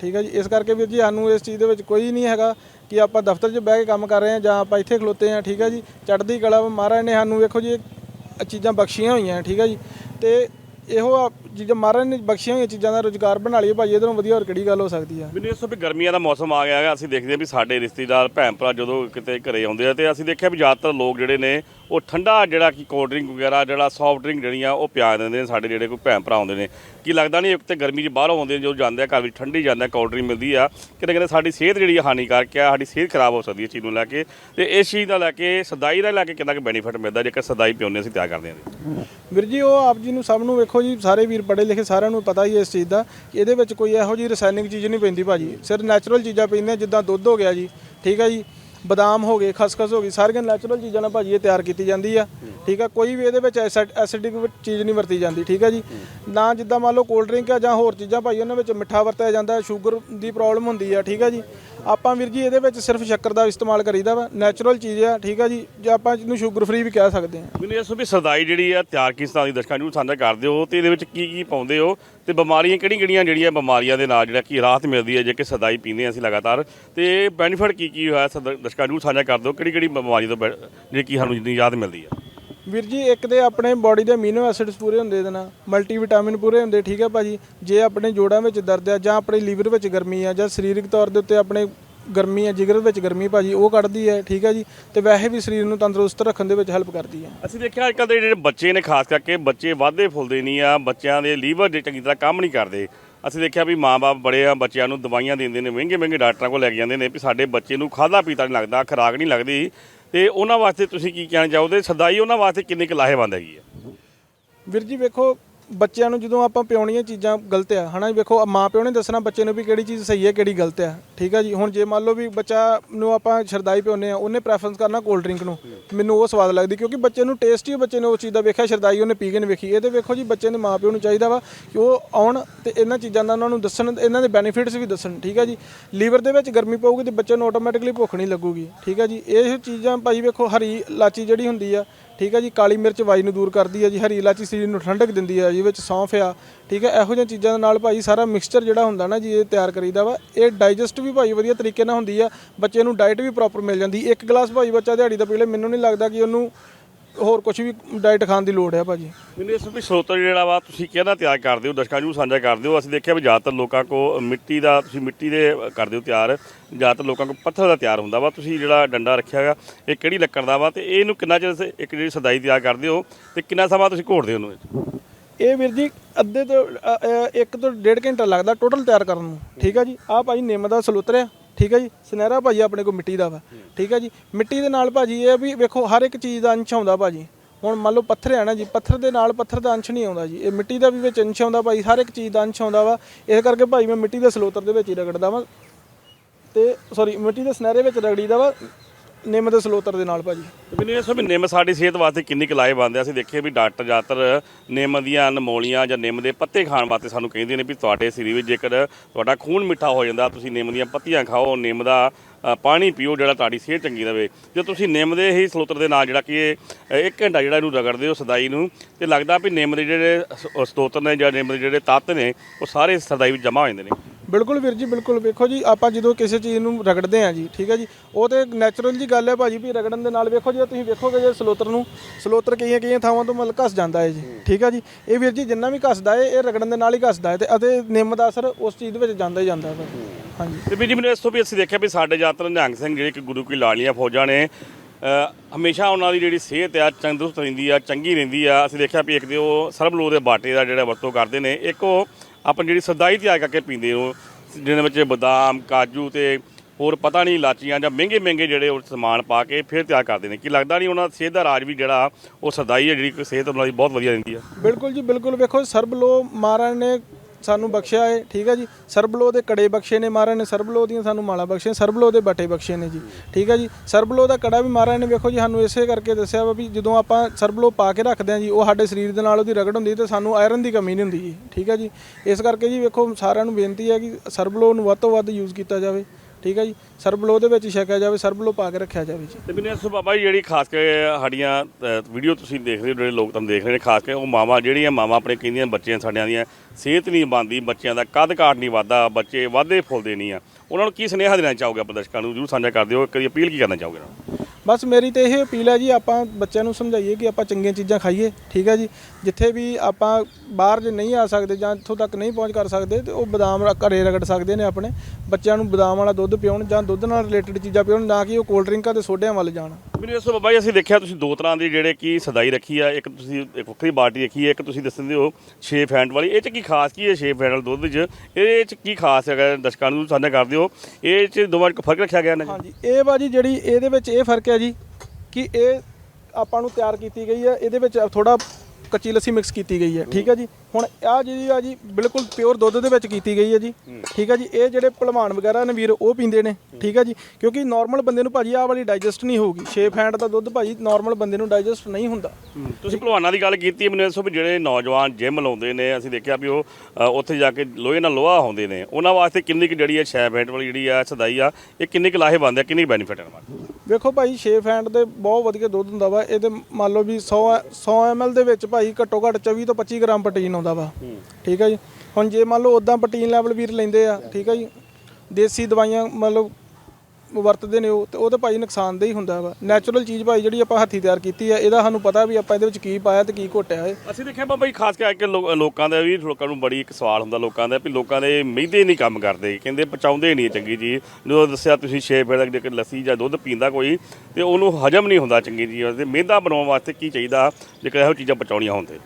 ਠੀਕ ਹੈ ਜੀ? ਇਸ ਕਰਕੇ ਵੀਰ ਜੀ ਸਾਨੂੰ ਇਸ ਚੀਜ਼ ਦੇ ਵਿੱਚ ਕੋਈ ਨਹੀਂ ਹੈਗਾ ਕਿ ਆਪਾਂ ਦਫ਼ਤਰ 'ਚ ਬਹਿ ਕੇ ਕੰਮ ਕਰ ਰਹੇ ਹਾਂ ਜਾਂ ਆਪਾਂ ਇੱਥੇ ਖਲੋਤੇ ਹਾਂ ਠੀਕ ਹੈ ਜੀ? ਚੜ੍ਹਦੀ ਕਲਾ ਵਾ, ਮਹਾਰਾਜ ਨੇ ਸਾਨੂੰ ਵੇਖੋ ਜੀ ਇਹ ਚੀਜ਼ਾਂ ਬਖਸ਼ੀਆਂ ਹੋਈਆਂ ਠੀਕ ਹੈ ਜੀ? ਤੇ ਇਹੋ ਆ ਚੀਜ਼ਾਂ ਮਹਾਰਾਜ ਨੇ, ਬਖਸ਼ੀਆਂ ਹੋਈਆਂ ਚੀਜ਼ਾਂ ਦਾ ਰੋਜ਼ਗਾਰ ਬਣਾ ਲਈਏ ਭਾਜੀ ਇਹਦੋਂ ਵਧੀਆ ਹੋਰ ਕਿਹੜੀ ਗੱਲ ਹੋ ਸਕਦੀ ਆ? ਮੈਨੂੰ ਇਸ ਤੋਂ ਵੀ ਗਰਮੀਆਂ ਦਾ ਮੌਸਮ ਆ ਗਿਆ ਹੈਗਾ, ਅਸੀਂ ਦੇਖਦੇ ਹਾਂ ਵੀ ਸਾਡੇ ਰਿਸ਼ਤੇਦਾਰ, ਭੈਣ ਭਰਾ ਜਦੋਂ ਕਿਤੇ ਘਰੇ ਆਉਂਦੇ ਆ ਤੇ ਅਸੀਂ ਦੇਖਿਆ ਵੀ ਜ਼ਿਆਦਾਤਰ ਲੋਕ ਜਿਹੜੇ ਨੇ ਉਹ ਠੰਡਾ ਜਿਹੜਾ ਕਿ ਕੋਲਡ ਡਰਿੰਕ ਵਗੈਰਾ, ਜਿਹੜਾ ਸੌਫਟ ਡਰਿੰਕ ਜਿਹੜੀਆਂ ਉਹ ਪਿਆ ਦਿੰਦੇ ਨੇ ਸਾਡੇ ਜਿਹੜੇ ਕੋਈ ਭੈਣ ਭਰਾ ਆਉਂਦੇ ਨੇ। ਕੀ ਲੱਗਦਾ ਨਹੀਂ ਇੱਕ ਤੇ ਗਰਮੀ 'ਚ ਬਾਹਰੋਂ ਆਉਂਦੇ ਨੇ ਜੋ ਜਾਂਦੇ ਆ ਘਰ ਵਿੱਚ ਠੰਡੀ ਜਾਂਦੇ ਆ ਕੋਲਡ ਡਰਿੰਕ ਮਿਲਦੀ ਆ, ਕਿਤੇ ਕਿਤੇ ਸਾਡੀ ਸਿਹਤ ਜਿਹੜੀ ਆ ਹਾਨੀਕਾਰਕ ਆ, ਸਾਡੀ ਸਿਹਤ ਖਰਾਬ ਹੋ ਸਕਦੀ ਹੈ ਇਸ ਚੀਜ਼ ਨੂੰ ਲੈ ਕੇ। ਤੇ ਇਸ ਚੀਜ਼ ਦਾ ਲੈ ਕੇ, ਸਦਾਈ ਦਾ ਲੈ ਕੇ ਕਿੰਨਾ ਕੁ ਬੈਨੀਫਿਟ ਮਿਲਦਾ ਜੇਕਰ ਸਦਾਈ ਪਿਉਂਦੇ ਅਸੀਂ ਤਿਆਰ ਕਰਦੇ ਹਾਂ ਵੀਰ ਜੀ, ਉਹ ਆਪ ਜੀ ਨੂੰ ਸਭ ਨੂੰ ਵੇਖੋ ਜੀ, ਸਾਰੇ ਵੀਰ ਪੜ੍ਹੇ ਲਿਖੇ ਸਾਰਿਆਂ ਨੂੰ ਪਤਾ ਹੀ ਇਸ ਚੀਜ਼ ਦਾ ਕਿ ਇਹਦੇ ਵਿੱਚ ਕੋਈ ਇਹੋ ਜਿਹੀ ਰਸਾਇਣਿਕ ਚੀਜ਼ ਨਹੀਂ ਪੈਂਦੀ ਭਾਜੀ। ਸਿਰ ਨੈਚੁਰਲ ਚੀਜ਼ਾਂ ਪੈਂਦੀਆਂ, ਜਿੱਦਾਂ ਦੁੱਧ ਹੋ ਗਿਆ ਜੀ, ਠੀਕ ਹੈ ਜੀ। ਬਦਾਮ ਹੋ ਗਏ, ਖਸਖਸ ਹੋ ਗਈ, ਸਾਰੀਆਂ ਨੈਚੁਰਲ ਚੀਜ਼ਾਂ ਨਾਲ ਭਾਜੀ ਇਹ ਤਿਆਰ ਕੀਤੀ ਜਾਂਦੀ ਆ। ਠੀਕ ਆ, ਕੋਈ ਵੀ ਇਹਦੇ ਵਿੱਚ ਐਸਿਡਿਕ ਚੀਜ਼ ਨਹੀਂ ਵਰਤੀ ਜਾਂਦੀ, ਠੀਕ ਹੈ ਜੀ। ਨਾ ਜਿੱਦਾਂ ਮੰਨ ਲਓ ਕੋਲਡ ਡਰਿੰਕ ਆ ਜਾਂ ਹੋਰ ਚੀਜ਼ਾਂ ਭਾਈ ਉਹਨਾਂ ਵਿੱਚ ਮਿੱਠਾ ਵਰਤਿਆ ਜਾਂਦਾ ਸ਼ੂਗਰ ਦੀ ਪ੍ਰੋਬਲਮ ਹੁੰਦੀ ਆ, ਠੀਕ ਹੈ ਜੀ। ਆਪਾਂ ਵੀਰ ਜੀ, ਇਹਦੇ ਵਿੱਚ ਸਿਰਫ ਸ਼ੱਕਰ ਦਾ ਇਸਤੇਮਾਲ ਕਰੀਦਾ ਵਾ ਨੈਚੁਰਲ ਚੀਜ਼ ਆ, ਠੀਕ ਆ ਜੀ, ਜੇ ਆਪਾਂ ਇਹਨੂੰ ਸ਼ੂਗਰ ਫ੍ਰੀ ਵੀ ਕਹਿ ਸਕਦੇ ਹਾਂ। ਮੈਨੂੰ ਇਹ ਦੱਸੋ ਵੀ ਸਰਦਾਈ ਜਿਹੜੀ ਆ, ਤਿਆਰ ਕਿਸ ਤਰ੍ਹਾਂ ਦੀ ਦਰਸ਼ਕਾਂ ਨੂੰ ਸਾਂਝਾ ਕਰਦੇ ਹੋ ਤੇ ਇਹਦੇ ਵਿੱਚ ਕੀ ਕੀ ਪਾਉਂਦੇ ਹੋ ਤੇ ਬਿਮਾਰੀਆਂ ਕਿਹੜੀਆਂ ਕਿਹੜੀਆਂ ਜਿਹੜੀਆਂ ਬਿਮਾਰੀਆਂ ਦੇ ਨਾਲ ਜਿਹੜਾ ਕੀ ਰਾਹਤ ਮਿਲਦੀ ਹੈ, ਜੇ ਕਿ ਸਰਦਾਈ ਪੀਂਦੇ ਹਾਂ ਅਸੀਂ ਲਗਾਤਾਰ, ਤੇ ਬੈਨੀਫਿਟ ਕੀ ਕੀ ਹੋਇਆ ਸਰਦਾ- ਦਰਸ਼ਕਾਂ ਨੂੰ ਸਾਂਝਾ ਕਰ ਦਿਓ ਕਿਹੜੀ ਕਿਹੜੀ ਬਿਮਾਰੀ ਤੋਂ ਬੈ- ਜਿਹੜੀ ਕੀ ਸਾਨੂੰ ਨਿਜਾਤ ਮਿਲਦੀ ਹੈ। ਵੀਰ ਜੀ, ਇੱਕ ਤੇ ਆਪਣੇ ਬਾਡੀ ਦੇ ਅਮੀਨੋ ਐਸਿਡਸ ਪੂਰੇ ਹੁੰਦੇ ਇਹਦੇ ਨਾਲ ਮਲਟੀ ਪੂਰੇ ਹੁੰਦੇ, ਠੀਕ ਹੈ ਭਾਜੀ? ਜੇ ਆਪਣੇ ਜੋੜਾਂ ਵਿੱਚ ਦਰਦ ਆ ਜਾਂ ਆਪਣੇ ਲੀਵਰ ਵਿੱਚ ਗਰਮੀ ਆ ਜਾਂ ਸਰੀਰਕ ਤੌਰ ਦੇ ਉੱਤੇ ਆਪਣੇ ਗਰਮੀ ਆ, ਜਿਗਰ ਵਿੱਚ ਗਰਮੀ ਭਾਜੀ, ਉਹ ਕੱਢਦੀ ਹੈ ਠੀਕ ਹੈ ਜੀ? ਤੇ ਵੈਸੇ ਵੀ ਸਰੀਰ ਨੂੰ ਤੰਦਰੁਸਤ ਰੱਖਣ ਦੇ ਵਿੱਚ ਹੈਲਪ ਕਰਦੀ ਹੈ ਅਸੀਂ ਦੇਖਿਆ ਅੱਜ ਕੱਲ੍ਹ ਦੇ ਜਿਹੜੇ ਬੱਚੇ ਨੇ, ਖਾਸ ਕਰਕੇ ਬੱਚੇ ਵਾਧੇ ਫੁੱਲਦੇ ਨਹੀਂ ਆ, ਬੱਚਿਆਂ ਦੇ ਲੀਵਰ ਜੇ ਚੰਗੀ ਤਰ੍ਹਾਂ ਕੰਮ ਨਹੀਂ ਕਰਦੇ। ਅਸੀਂ ਦੇਖਿਆ ਵੀ ਮਾਪੇ ਬੜੇ ਆ, ਬੱਚਿਆਂ ਨੂੰ ਦਵਾਈਆਂ ਦਿੰਦੇ ਨੇ ਮਹਿੰਗੇ ਮਹਿੰਗੇ ਡਾਕਟਰਾਂ ਕੋਲ ਲੈ ਕੇ ਜਾਂਦੇ ਨੇ ਵੀ ਸਾਡੇ ਬੱਚੇ ਨੂੰ ਖਾਦਾ ਪੀਤਾ ਨਹੀਂ ਲੱਗਦਾ, ਖੁਰਾਕ ਨਹੀਂ ਲੱਗਦੀ। ਤੇ ਉਹਨਾਂ ਵਾਸਤੇ ਤੁਸੀਂ ਕੀ ਕਹਿਣਾ ਚਾਹੋਗੇ? ਸਦਾਈ ਉਹਨਾਂ ਵਾਸਤੇ ਕਿੰਨੀ ਕੁ ਲਾਹੇਵੰਦ ਹੈਗੀ ਹੈ ਵੀਰ ਜੀ, ਵੇਖੋ ਬੱਚਿਆਂ ਨੂੰ ਜਦੋਂ ਆਪਾਂ ਪਿਉਣੀਆਂ ਚੀਜ਼ਾਂ ਗਲਤ ਆ, ਹਨਾ ਵੇਖੋ ਮਾਂ ਪਿਓ ਨੇ ਦੱਸਣਾ ਬੱਚੇ ਨੂੰ ਵੀ ਕਿਹੜੀ ਚੀਜ਼ ਸਹੀ ਹੈ, ਕਿਹੜੀ ਗਲਤ ਆ, ਠੀਕ ਆ ਜੀ? ਹੁਣ ਜੇ ਮੰਨ ਲਓ ਵੀ ਬੱਚਾ ਨੂੰ ਆਪਾਂ ਸ਼ਰਦਾਈ ਪਿਉਨੇ ਆ, ਉਹਨੇ ਪ੍ਰੈਫਰੈਂਸ ਕਰਨਾ ਕੋਲਡ ਡਰਿੰਕ ਨੂੰ। ਮੈਨੂੰ ਉਹ ਸਵਾਦ ਲੱਗਦੀ ਕਿਉਂਕਿ ਬੱਚੇ ਨੂੰ ਟੇਸਟ ਹੀ ਬੱਚੇ ਨੇ ਉਸ ਚੀਜ਼ ਦਾ ਵੇਖਿਆ, ਸ਼ਰਦਾਈ ਉਹਨੇ ਪੀ ਕੇ ਨਹੀਂ ਵੇਖੀ। ਇਹ ਤੇ ਵੇਖੋ ਜੀ ਬੱਚੇ ਦੇ ਮਾਂ ਪਿਓ ਨੂੰ ਚਾਹੀਦਾ ਵਾ ਕਿ ਉਹ ਆਉਣ ਤੇ ਇਹਨਾਂ ਚੀਜ਼ਾਂ ਦਾ ਉਹਨਾਂ ਨੂੰ ਦੱਸਣ, ਇਹਨਾਂ ਦੇ ਬੈਨੀਫਿਟਸ ਵੀ ਦੱਸਣ, ਠੀਕ ਆ ਜੀ? ਲੀਵਰ ਦੇ ਵਿੱਚ ਗਰਮੀ ਪਊਗੀ ਤੇ ਬੱਚੇ ਨੂੰ ਆਟੋਮੈਟਿਕਲੀ ਭੁੱਖ ਨਹੀਂ ਲੱਗੂਗੀ, ਠੀਕ ਆ ਜੀ? ਇਹ ਚੀਜ਼ਾਂ ਭਾਈ ਵੇਖੋ, ਹਰੀ ਇਲਾਚੀ ਜਿਹੜੀ ਹੁੰਦੀ ਆ ਠੀਕ ਹੈ ਜੀ, ਕਾਲੀ ਮਿਰਚ ਵਾਈ ਨੂੰ ਦੂਰ ਕਰਦੀ ਹੈ ਜੀ, ਹਰੀ ਇਲਾਚੀ ਸਰੀਰ ਨੂੰ ਠੰਡਕ ਦਿੰਦੀ ਹੈ ਜੀ, ਵਿੱਚ ਸੌਂਫ ਆ, ਠੀਕ ਹੈ ਇਹੋ ਜਿਹੀਆਂ ਚੀਜ਼ਾਂ ਦੇ ਨਾਲ ਭਾਈ ਸਾਰਾ ਮਿਕਸਚਰ ਜਿਹੜਾ ਹੁੰਦਾ ਨਾ ਜੀ, ਇਹ ਤਿਆਰ ਕਰੀਦਾ ਵਾ, ਇਹ ਡਾਈਜੈਸਟ ਵੀ ਭਾਈ ਵਧੀਆ ਤਰੀਕੇ ਨਾਲ ਹੁੰਦੀ ਆ, ਬੱਚੇ ਨੂੰ ਡਾਈਟ ਵੀ ਪ੍ਰੋਪਰ ਮਿਲ ਜਾਂਦੀ, ਇੱਕ ਗਲਾਸ ਭਾਈ ਬੱਚਾ ਦਿਹਾੜੀ ਦਾ ਪੀ ਲੇ ਮੈਨੂੰ ਨਹੀਂ ਲੱਗਦਾ ਕਿ ਉਹਨੂੰ ਹੋਰ ਕੁਝ ਵੀ ਡਾਈਟ ਖਾਣ ਦੀ ਲੋੜ ਹੈ ਭਾਜੀ। ਮੈਨੂੰ ਇਸ ਵੀ ਸਰੋਤਰ ਜਿਹੜਾ ਵਾ ਤੁਸੀਂ ਕਿਹਦਾ ਤਿਆਰ ਕਰਦੇ ਹੋ? ਦਰਸ਼ਕਾਂ ਨੂੰ ਸਾਂਝਾ ਕਰਦੇ ਹੋ ਅਸੀਂ ਦੇਖਿਆ ਵੀ ਜ਼ਿਆਦਾਤਰ ਲੋਕਾਂ ਕੋ ਮਿੱਟੀ ਦਾ ਤੁਸੀਂ ਮਿੱਟੀ ਦੇ ਕਰਦੇ ਹੋ ਤਿਆਰ। ਜ਼ਿਆਦਾਤਰ ਲੋਕਾਂ ਕੋ ਪੱਥਰ ਦਾ ਤਿਆਰ ਹੁੰਦਾ ਵਾ। ਤੁਸੀਂ ਜਿਹੜਾ ਡੰਡਾ ਰੱਖਿਆ ਹੈਗਾ ਇਹ ਕਿਹੜੀ ਲੱਕੜ ਦਾ ਵਾ ਤੇ ਇਹਨੂੰ ਕਿੰਨਾ ਚਿਰ ਇੱਕ ਜਿਹੜੀ ਸਦਾਈ ਤਿਆਰ ਕਰਦੇ ਹੋ ਤੇ ਕਿੰਨਾ ਸਮਾਂ ਤੁਸੀਂ ਘੋੜਦੇ ਹੋ ਉਹਨੂੰ ਇਹ ਵੀਰ ਜੀ ਅੱਧੇ ਤੋਂ ਇੱਕ ਤੋਂ ਡੇਢ ਘੰਟਾ ਲੱਗਦਾ ਟੋਟਲ ਤਿਆਰ ਕਰਨ ਨੂੰ। ਠੀਕ ਹੈ ਜੀ? ਆਹ ਭਾਜੀ ਨਿੰਮ ਦਾ ਸਲੂਤਰ ਆ ਠੀਕ ਹੈ ਜੀ? ਸੁਨਹਿਰਾ ਭਾਜੀ ਆਪਣੇ ਕੋਲ ਮਿੱਟੀ ਦਾ ਵਾ। ਠੀਕ ਹੈ ਜੀ? ਮਿੱਟੀ ਦੇ ਨਾਲ ਭਾਜੀ ਇਹ ਵੀ ਵੇਖੋ, ਹਰ ਇੱਕ ਚੀਜ਼ ਦਾ ਅੰਸ਼ ਆਉਂਦਾ ਭਾਜੀ। ਹੁਣ ਮੰਨ ਲਓ ਪੱਥਰ ਹੈ ਨਾ ਜੀ, ਪੱਥਰ ਦੇ ਨਾਲ ਪੱਥਰ ਦਾ ਅੰਸ਼ ਨਹੀਂ ਆਉਂਦਾ ਜੀ। ਇਹ ਮਿੱਟੀ ਦਾ ਵੀ ਵਿੱਚ ਅੰਸ਼ ਆਉਂਦਾ ਭਾਈ ਹਰ ਇੱਕ ਚੀਜ਼ ਦਾ ਅੰਸ਼ ਆਉਂਦਾ ਵਾ। ਇਸ ਕਰਕੇ ਭਾਈ ਮੈਂ ਮਿੱਟੀ ਦੇ ਸਲੋਤਰ ਦੇ ਵਿੱਚ ਹੀ ਰਗੜਦਾ ਵਾਂ। ਤੇ ਸੌਰੀ ਮਿੱਟੀ ਦੇ ਸੁਨਹਿਰੇ ਵਿੱਚ ਰਗੜੀਦਾ ਵਾ। ਨਿੰਮ ਦੇ ਸਲੋਤਰ ਦੇ ਨਾਲ ਭਾਜੀ। ਤੇ ਮੈਨੂੰ ਇਹ ਸੋ ਨਿੰਮ ਸਾਡੀ ਸਿਹਤ ਵਾਸਤੇ ਕਿੰਨੀ ਕੁ ਲਾਹੇਵੰਦ ਹੈ? ਅਸੀਂ ਦੇਖੇ ਵੀ ਡਾਕਟਰ ਜ਼ਿਆਦਾਤਰ ਨਿੰਮ ਦੀਆਂ ਅਨਮੋਲੀਆਂ ਜਾਂ ਨਿੰਮ ਦੇ ਪੱਤੇ ਖਾਣ ਵਾਸਤੇ ਸਾਨੂੰ ਕਹਿੰਦੇ ਨੇ ਵੀ ਤੁਹਾਡੇ ਸਰੀਰ ਵਿੱਚ ਜੇਕਰ ਤੁਹਾਡਾ ਖੂਨ ਮਿੱਠਾ ਹੋ ਜਾਂਦਾ ਤੁਸੀਂ ਨਿੰਮ ਦੀਆਂ ਪੱਤੀਆਂ ਖਾਓ ਨਿੰਮ ਦਾ ਅ, ਪਾਣੀ ਪੀਓ ਜਿਹੜਾ ਤੁਹਾਡੀ ਸਿਹਤ ਚੰਗੀ ਰਵੇ। ਜੇ ਤੁਸੀਂ ਨਿੰਮ ਦੇ ਹੀ ਸਲੋਤਰ ਦੇ ਨਾਲ ਜਿਹੜਾ ਕਿ ਇਹ, ਅ, ਇੱਕ ਘੰਟਾ ਜਿਹੜਾ ਇਹਨੂੰ ਰਗੜਦੇ ਹੋ ਸਦਾਈ ਨੂੰ ਤੇ ਲੱਗਦਾ ਵੀ ਨਿੰਮ ਦੇ ਜਿਹੜੇ ਸ- ਸਤੋਤਰ ਨੇ ਜਾਂ ਨਿੰਮ ਦੇ ਜਿਹੜੇ ਤੱਤ ਨੇ ਉਹ ਸਾਰੇ ਸਦਾਈ ਵਿੱਚ ਜਮ੍ਹਾਂ ਹੋ ਜਾਂਦੇ ਨੇ। ਬਿਲਕੁਲ ਵੀਰ ਜੀ ਬਿਲਕੁਲ। ਵੇਖੋ ਜੀ ਆਪਾਂ ਜਦੋਂ ਕਿਸੇ ਚੀਜ਼ ਨੂੰ ਰਗੜਦੇ ਆ ਜੀ ਠੀਕ ਹੈ ਜੀ? ਉਹ ਤੇ ਨੈਚੁਰਲ ਜੀ ਗੱਲ ਹੈ ਭਾਜੀ ਵੀ ਰਗੜਨ ਦੇ ਨਾਲ ਵੇਖੋ ਜੇ ਤੁਸੀਂ ਵੇਖੋਗੇ ਜੇ ਸਲੋਤਰ ਨੂੰ ਸਲੋਤਰ ਕਈਆਂ ਕਈਆਂ ਥਾਵਾਂ ਤੋਂ ਮਤਲਬ ਘਸ ਜਾਂਦਾ ਹੈ ਜੀ ਠੀਕ ਹੈ ਜੀ? ਇਹ ਵੀਰ ਜੀ ਜਿੰਨਾ ਵੀ ਘਸਦਾ ਹੈ ਇਹ ਰਗੜਨ ਦੇ ਨਾਲ ਹੀ ਘਸਦਾ ਹੈ ਤੇ ਅਤੇ ਨਿੰਮ ਦਾ ਅਸਰ ਉਸ ਚੀਜ਼ ਦੇ ਵਿੱਚ ਜਾਂਦਾ ਹੀ ਜਾਂਦਾ ਹੈ। ਹਾਂਜੀ। ਤੇ ਵੀ ਜੀ ਮੈਨੂੰ ਇਸ ਤੋਂ ਵੀ ਅਸੀਂ ਦੇਖਿਆ ਵੀ ਸਾਡੇ ਯਾਤਰਾ ਨਿਹੰਗ ਸਿੰਘ ਜਿਹੜੇ ਕਿ ਗੁਰੂ ਕੀ ਲਾਲੀਆਂ ਫੌਜਾਂ ਨੇ ਹਮੇਸ਼ਾ ਉਹਨਾਂ ਦੀ ਜਿਹੜੀ ਸਿਹਤ ਆ ਤੰਦਰੁਸਤ ਰਹਿੰਦੀ ਆ ਚੰਗੀ ਰਹਿੰਦੀ ਆ। ਅਸੀਂ ਦੇਖਿਆ ਵੀ ਇੱਕ ਦੇ ਉਹ ਸਰਬਲੋ ਦੇ ਬਾਟੇ ਦਾ ਜਿਹੜਾ ਵਰਤੋਂ ਕਰਦੇ ਨੇ ਇੱਕ ਉਹ ਆਪਣੀ ਜਿਹੜੀ ਸਦਾਈ ਤਿਆਰ ਕਰਕੇ ਪੀਂਦੇ ਉਹ ਜਿਹਦੇ ਵਿੱਚ ਬਦਾਮ, ਕਾਜੂ ਤੇ ਹੋਰ ਪਤਾ ਨਹੀਂ ਇਲਾਚੀਆਂ ਜਾਂ ਮਹਿੰਗੇ ਮਹਿੰਗੇ ਜਿਹੜੇ ਉਹ ਸਮਾਨ ਪਾ ਕੇ ਫਿਰ ਤਿਆਰ ਕਰਦੇ ਨੇ। ਕੀ ਲੱਗਦਾ ਨਹੀਂ ਉਹਨਾਂ ਦੀ ਸਿਹਤ ਦਾ ਰਾਜ ਵੀ ਜਿਹੜਾ ਉਹ ਸਦਾਈ ਹੈ, ਜਿਹੜੀ ਸਿਹਤ ਉਹਨਾਂ ਦੀ ਬਹੁਤ ਵਧੀਆ ਰਹਿੰਦੀ ਆ ਬਿਲਕੁਲ ਜੀ, ਬਿਲਕੁਲ। ਵੇਖੋ ਸਰਬਲੋ ਮਹਾਰਾਜ ਨੇ ਸਾਨੂੰ ਬਖਸ਼ਿਆ ਹੈ ਠੀਕ ਹੈ ਜੀ? ਸਰਬਲੋ ਦੇ ਕੜੇ ਬਖਸ਼ੇ ਨੇ ਮਹਾਰਾਜ ਨੇ, ਸਰਬਲੋ ਦੀਆਂ ਸਾਨੂੰ ਮਾਲਾ ਬਖਸ਼ੇ ਸਰਬਲੋ ਦੇ ਬਟੇ ਬਖਸ਼ੇ ਨੇ ਜੀ, ਠੀਕ ਹੈ ਜੀ? ਸਰਬਲੋ ਦਾ ਕੜਾ ਵੀ ਮਹਾਰਾਜ ਨੇ ਵੇਖੋ ਜੀ, ਸਾਨੂੰ ਇਸੇ ਕਰਕੇ ਦੱਸਿਆ ਵਾ ਵੀ ਜਦੋਂ ਆਪਾਂ ਸਰਬਲੋ ਪਾ ਕੇ ਰੱਖਦੇ ਹਾਂ ਜੀ, ਉਹ ਸਾਡੇ ਸਰੀਰ ਦੇ ਨਾਲ ਉਹਦੀ ਰਗੜ ਹੁੰਦੀ ਤੇ ਸਾਨੂੰ ਆਇਰਨ ਦੀ ਕਮੀ ਨਹੀਂ ਹੁੰਦੀ ਜੀ, ਠੀਕ ਹੈ ਜੀ? ਇਸ ਕਰਕੇ ਜੀ ਵੇਖੋ, ਸਾਰਿਆਂ ਨੂੰ ਬੇਨਤੀ ਹੈ ਕਿ ਸਰਬਲੋ ਨੂੰ ਵੱਧ ਤੋਂ ਵੱਧ ਯੂਜ਼ ਕੀਤਾ ਜਾਵੇ। ਠੀਕ ਹੈ ਜੀ? ਸਰਬਲੋ ਦੇ ਵਿੱਚ ਹੀ ਛਕਿਆ ਜਾਵੇ ਸਰਬਲੋ ਪਾ ਕੇ ਰੱਖਿਆ ਜਾਵੇ ਜੀ। ਤੇ ਮੈਨੂੰ ਇਸ ਬਾਬਾ ਜੀ ਜਿਹੜੀ ਖਾਸ ਕੇ ਸਾਡੀਆਂ ਵੀਡੀਓ ਤੁਸੀਂ ਦੇਖ ਰਹੇ ਹੋ ਜਿਹੜੇ ਲੋਕ ਤੁਹਾਨੂੰ ਦੇਖ ਰਹੇ ਨੇ ਖਾਸ ਕੇ ਉਹ ਮਾਵਾਂ ਜਿਹੜੀਆਂ ਮਾਵਾਂ ਆਪਣੇ ਕਹਿੰਦੀਆਂ ਬੱਚਿਆਂ ਸਾਡਿਆਂ ਦੀਆਂ ਸਿਹਤ ਨਹੀਂ ਬਣਦੀ ਬੱਚਿਆਂ ਦਾ ਕੱਦ ਕਾਠ ਨਹੀਂ ਵੱਧਦਾ ਬੱਚੇ ਵਾਧੇ ਫੁੱਲਦੇ ਨਹੀਂ ਆ। ਉਹਨਾਂ ਨੂੰ ਕੀ ਸੁਨੇਹਾ ਦੇਣਾ ਚਾਹੋਗੇ ਆਪਣੇ ਦਰਸ਼ਕਾਂ ਨੂੰ? ਜਰੂਰ ਸਾਂਝਾ ਕਰ ਦਿਓ ਇੱਕ ਵਾਰੀ ਅਪੀਲ ਕੀ ਕਰਨਾ ਚਾਹੋਗੇ ਨੂੰ? ਬਸ ਮੇਰੀ ਤੇ ਇਹ ਅਪੀਲ ਹੈ ਜੀ ਆਪਾਂ ਬੱਚਿਆਂ ਨੂੰ ਸਮਝਾਈਏ ਕਿ ਆਪਾਂ ਚੰਗੀਆਂ ਚੀਜ਼ਾਂ ਖਾਈਏ ਠੀਕ ਹੈ ਜੀ? ਜਿੱਥੇ ਵੀ ਆਪਾਂ ਬਾਹਰ ਜੇ ਨਹੀਂ ਆ ਸਕਦੇ ਜਾਂ ਇੱਥੋਂ ਤੱਕ ਨਹੀਂ ਪਹੁੰਚ ਕਰ ਸਕਦੇ ਤੇ ਉਹ ਬਦਾਮ ਘਰੇ ਰਗੜ ਸਕਦੇ ਨੇ ਆਪਣੇ। ਬੱਚਿਆਂ ਨੂੰ ਬਦਾਮ ਵਾਲਾ ਦੁੱਧ ਪਿਉਣ ਜਾਂ ਦੁੱਧ ਨਾਲ ਰਿਲੇਟਡ ਚੀਜ਼ਾਂ ਪਿਉਣ ਨਾ ਕਿ ਉਹ ਕੋਲਡ ਡਰਿੰਕਾਂ ਤੇ ਸੋਡਿਆਂ ਵੱਲ ਜਾਣ। ਮੈਨੂੰ ਇਸ ਬਾਬਾ ਜੀ ਅਸੀਂ ਦੇਖਿਆ ਤੁਸੀਂ ਦੋ ਤਰ੍ਹਾਂ ਦੀ ਜਿਹੜੇ ਕੀ ਸਦਾਈ ਰੱਖੀ ਆ ਇੱਕ ਤੁਸੀਂ ਇੱਕ ਵੱਖਰੀ ਬਾਲਟੀ ਰੱਖੀ ਹੈ ਇੱਕ ਤੁਸੀਂ ਦੱਸਦੇ ਹੋ 6 ਫੈਂਟ ਵਾਲੀ। ਇਹ ਚ ਕੀ ਖਾਸ ਕੀ ਹੈ 6 ਫੈਂਟ ਵਾਲੇ ਦੁੱਧ ਚ? ਇਹ ਚ ਕੀ ਖਾਸ ਹੈਗਾ? ਦਰਸ਼ਕਾਂ ਨੂੰ ਸਾਂਝਾ ਕਰ ਦਿਓ ਇਹ ਚ ਦੋਵਾਂ ਚ ਫ਼ਰਕ ਰੱਖਿਆ ਗਿਆ ਨਾ ਜੀ? ਹਾਂਜੀ ਇਹ ਬਾਜੀ ਜਿਹੜੀ ਇਹਦੇ ਵਿੱਚ ਇਹ ਫ਼ਰਕ ਹੈ ਜੀ ਕਿ ਇਹ ਆਪਾਂ ਨੂੰ ਤਿਆਰ ਕੀਤੀ ਗਈ ਹੈ ਇਹਦੇ ਵਿੱਚ ਥੋੜਾ ਕੱਚੀ ਲੱਸੀ ਮਿਕਸ ਕੀਤੀ ਗਈ ਹੈ ਠੀਕ ਹੈ ਜੀ? ਹੁਣ ਆ ਜਿਹੜੀ ਆ ਜੀ ਬਿਲਕੁਲ ਪਿਓਰ ਦੁੱਧ ਦੇ ਵਿੱਚ ਕੀਤੀ ਗਈ ਹੈ ਜੀ। ਠੀਕ ਹੈ ਜੀ ਇਹ ਜਿਹੜੇ ਭਲਵਾਨ ਵਗੈਰਾ ਨੇ ਵੀਰ ਉਹ ਪੀਂਦੇ ਨੇ। ਠੀਕ ਹੈ ਜੀ ਕਿਉਂਕਿ ਨਾਰਮਲ ਬੰਦੇ ਨੂੰ ਭਾਜੀ ਆਹ ਵਾਲੀ ਡਾਈਜੈਸਟ ਨਹੀਂ ਹੋਊਗੀ। 6 ਫੈਂਟ ਦਾ ਦੁੱਧ ਭਾਜੀ ਨਾਰਮਲ ਬੰਦੇ ਨੂੰ ਡਾਈਜੈਸਟ ਨਹੀਂ ਹੁੰਦਾ। ਤੁਸੀਂ ਭਲਵਾਨਾਂ ਦੀ ਗੱਲ ਕੀਤੀ ਮੈਨੂੰ ਦੱਸੋ ਵੀ ਜਿਹੜੇ ਨੌਜਵਾਨ ਜਿਮ ਲਾਉਂਦੇ ਨੇ ਅਸੀਂ ਦੇਖਿਆ ਵੀ ਉਹ ਉੱਥੇ ਜਾ ਕੇ ਲੋਹੇ ਨਾਲ ਲੋਹਾ ਹੁੰਦੇ ਨੇ। ਉਹਨਾਂ ਵਾਸਤੇ ਕਿੰਨੀ ਕੁ ਜਿਹੜੀ ਹੈ ਸ਼ੈ ਬੈਂਟ ਵਾਲੀ ਜਿਹੜੀ ਆ ਸਦਾਈ ਆ ਇਹ ਕਿੰਨੀ ਕੁ ਲਾਹੇਵੰਦ ਹੈ ਕਿੰਨੀ ਬੈਨੀਫਿਟ ਹੈ ਵੇਖੋ ਭਾਈ 6 ਫੈਂਟ ਦੇ ਬਹੁਤ ਵਧੀਆ ਦੁੱਧ ਹੁੰਦਾ ਵਾ। ਇਹਦੇ ਮੰਨ ਲਓ ਵੀ 100 100 ml ਦੇ ਵਿੱਚ ਭਾਈ ਘੱਟੋ ਘੱਟ 24 ਤੋਂ 25 ਗ੍ਰਾਮ ਪ੍ਰੋਟੀਨ ਆਉਂਦਾ ਵਾ। ਠੀਕ ਹੈ ਜੀ? ਹੁਣ ਜੇ ਮੰਨ ਲਓ ਉਦਾਂ ਪ੍ਰੋਟੀਨ ਲੈਵਲ ਵੀਰ ਲੈਂਦੇ ਆ ਠੀਕ ਹੈ ਜੀ? ਦੇਸੀ ਦਵਾਈਆਂ ਮੰਨ ਲਓ ਵਰਤਦੇ ਨੇ ਉਹ ਤੇ ਉਹ ਤਾਂ ਭਾਈ ਨੁਕਸਾਨਦੇਹ ਹੀ ਹੁੰਦਾ ਵਾ। ਨੈਚੁਰਲ ਚੀਜ਼ ਭਾਈ ਜਿਹੜੀ ਆਪਾਂ ਹੱਥੀ ਤਿਆਰ ਕੀਤੀ ਆ ਇਹਦਾ ਸਾਨੂੰ ਪਤਾ ਵੀ ਆਪਾਂ ਇਹਦੇ ਵਿੱਚ ਕੀ ਪਾਇਆ ਤੇ ਕੀ ਘੋਟਿਆ ਹੈ। ਅਸੀਂ ਦੇਖਿਆ ਬਾਬਾ ਜੀ ਖਾਸ ਕਰਕੇ ਲੋ- ਲੋਕਾਂ ਦਾ ਵੀ ਲੋਕਾਂ ਨੂੰ ਬੜੀ ਇੱਕ ਸਵਾਲ ਹੁੰਦਾ ਲੋਕਾਂ ਦਾ ਵੀ ਲੋਕਾਂ ਦੇ ਮਿਹਦੇ ਨਹੀਂ ਕੰਮ ਕਰਦੇ ਕਹਿੰਦੇ ਪਚਾਉਂਦੇ ਨਹੀਂ ਚੰਗੀ ਜੀ ਜਦੋਂ ਦੱਸਿਆ ਤੁਸੀਂ ਛੇ ਫੇਰ ਜੇ ਲੱਸੀ ਜਾਂ ਦੁੱਧ ਪੀਂਦਾ ਕੋਈ ਤੇ ਉਹਨੂੰ ਹਜਮ ਨਹੀਂ ਹੁੰਦਾ ਚੰਗੀ ਜੀ ਤੇ ਮਿਹਦਾ ਬਣਾਉਣ ਵਾਸਤੇ ਕੀ ਚਾਹੀਦਾ ਜੇਕਰ ਇਹੋ ਚੀਜ਼ਾਂ ਪਚਾਉਣੀਆਂ ਹੋਣ ਤੇ?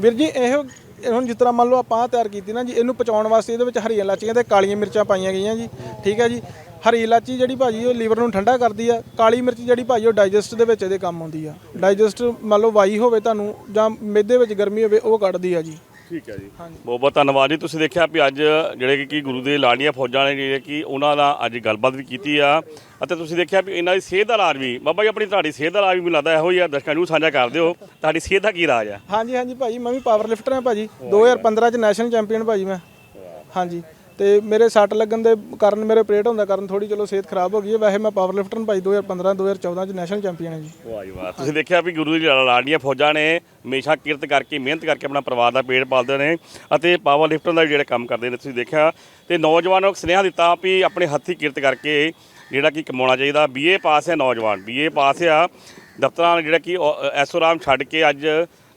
ਵੀਰ ਜੀ ਇਹੋ ਇਹ ਹੁਣ ਜਿਸ ਤਰ੍ਹਾਂ ਮੰਨ ਲਓ ਆਪਾਂ ਆਹ ਤਿਆਰ ਕੀਤੀ ਨਾ ਜੀ ਇਹਨੂੰ ਪਚਾਉਣ ਵਾਸਤੇ ਇਹਦੇ ਵਿੱਚ ਹਰੀਆਂ ਇਲਾਚੀਆਂ ਤੇ ਕਾਲੀਆਂ ਮਿਰਚਾਂ ਪਾਈਆਂ ਗਈਆਂ ਜੀ ਠੀਕ ਹੈ ਜੀ। ਹਰੀ ਇਲਾਚੀ ਜਿਹੜੀ ਭਾਜੀ ਉਹ ਲੀਵਰ ਨੂੰ ਠੰਡਾ ਕਰਦੀ ਆ ਕਾਲੀ ਮਿਰਚ ਜਿਹੜੀ ਭਾਜੀ ਉਹ ਡਾਈਜੈਸਟ ਦੇ ਵਿੱਚ ਇਹਦੇ ਕੰਮ ਆਉਂਦੀ ਆ। ਡਾਈਜੈਸਟ ਮੰਨ ਲਓ ਵਾਈ ਹੋਵੇ ਤੁਹਾਨੂੰ ਜਾਂ ਮਿਹਦੇ ਵਿੱਚ ਗਰਮੀ ਹੋਵੇ ਉਹ ਕੱਢਦੀ ਆ ਜੀ। ਠੀਕ ਹੈ ਜੀ। ਬਹੁਤ ਬਹੁਤ ਧੰਨਵਾਦ ਜੀ। ਤੁਸੀਂ ਦੇਖਿਆ ਵੀ ਅੱਜ ਜਿਹੜੇ ਕਿ ਗੁਰੂ ਦੇ ਲਾੜੀਆਂ ਫੌਜਾਂ ਨੇ ਜਿਹੜੇ ਕਿ ਉਹਨਾਂ ਦਾ ਅੱਜ ਗੱਲਬਾਤ ਵੀ ਕੀਤੀ ਆ ਅਤੇ ਤੁਸੀਂ ਦੇਖਿਆ ਵੀ ਇਹਨਾਂ ਦੀ ਸਿਹਤ ਦਾ ਇਲਾਜ ਵੀ ਬਾਬਾ ਜੀ ਆਪਣੀ ਤੁਹਾਡੀ ਸਿਹਤ ਦਾ ਇਲਾਜ ਵੀ ਮੈਨੂੰ ਲੱਗਦਾ ਇਹੋ ਹੀ ਆ ਦਰਸ਼ਕਾਂ ਨੂੰ ਸਾਂਝਾ ਕਰ ਦਿਓ। ਤੁਹਾਡੀ ਸਿਹਤ ਦਾ ਕੀ ਇਲਾਜ ਆ? ਹਾਂਜੀ ਹਾਂਜੀ ਭਾਜੀ ਮੈਂ ਵੀ ਪਾਵਰ ਲਿਫਟਰ ਹਾਂ ਭਾਜੀ। 2015 ਚ ਨੈਸ਼ਨਲ ਚੈਂਪੀਅਨ ਭਾਜੀ ਮੈਂ। ਹਾਂਜੀ। ਤੇ ਮੇਰੇ ਸੱਟ ਲੱਗਣ ਦੇ ਕਾਰਨ ਮੇਰੇ ਆਪਰੇਟ ਹੁੰਦਾ ਕਾਰਨ ਥੋੜੀ ਚਲੋ ਸਿਹਤ ਖਰਾਬ ਹੋ ਗਈ ਹੈ। ਵੈਸੇ ਮੈਂ ਪਾਵਰ ਲਿਫਟਰ ਭਾਜੀ 2015 2014 ਚ ਨੈਸ਼ਨਲ ਚੈਂਪੀਅਨ ਹਾਂ ਜੀ। ਵਾਹ ਜੀ ਵਾਹ। ਤੁਸੀਂ ਦੇਖਿਆ ਵੀ ਗੁਰੂ ਦੀ ਲਾੜੀਆਂ ਫੌਜਾਂ ਨੇ ਹਮੇਸ਼ਾ ਕਿਰਤ ਕਰਕੇ, ਮਿਹਨਤ ਕਰਕੇ ਆਪਣਾ ਪਰਿਵਾਰ ਦਾ ਪੇਟ ਪਾਲਦੇ ਨੇ ਅਤੇ ਪਾਵਰ ਲਿਫਟਰ ਦਾ ਜਿਹੜੇ ਕੰਮ ਕਰਦੇ ਨੇ, ਤੁਸੀਂ ਦੇਖਿਆ। ਤੇ ਨੌਜਵਾਨਾਂ ਨੂੰ ਸੁਨੇਹਾ ਦਿੱਤਾ ਵੀ ਆਪਣੇ ਹੱਥੀਂ ਕਿਰਤ ਕਰਕੇ ਜਿਹੜਾ ਕਿ ਕਮਾਉਣਾ ਚਾਹੀਦਾ। ਬੀਏ ਪਾਸ ਹੈ ਨੌਜਵਾਨ। ਬੀਏ ਪਾਸ ਆ। ਦਫ਼ਤਰਾਂ ਜਿਹੜਾ ਕਿ ਐਸੋਰਾਮ ਛੱਡ ਕੇ ਅੱਜ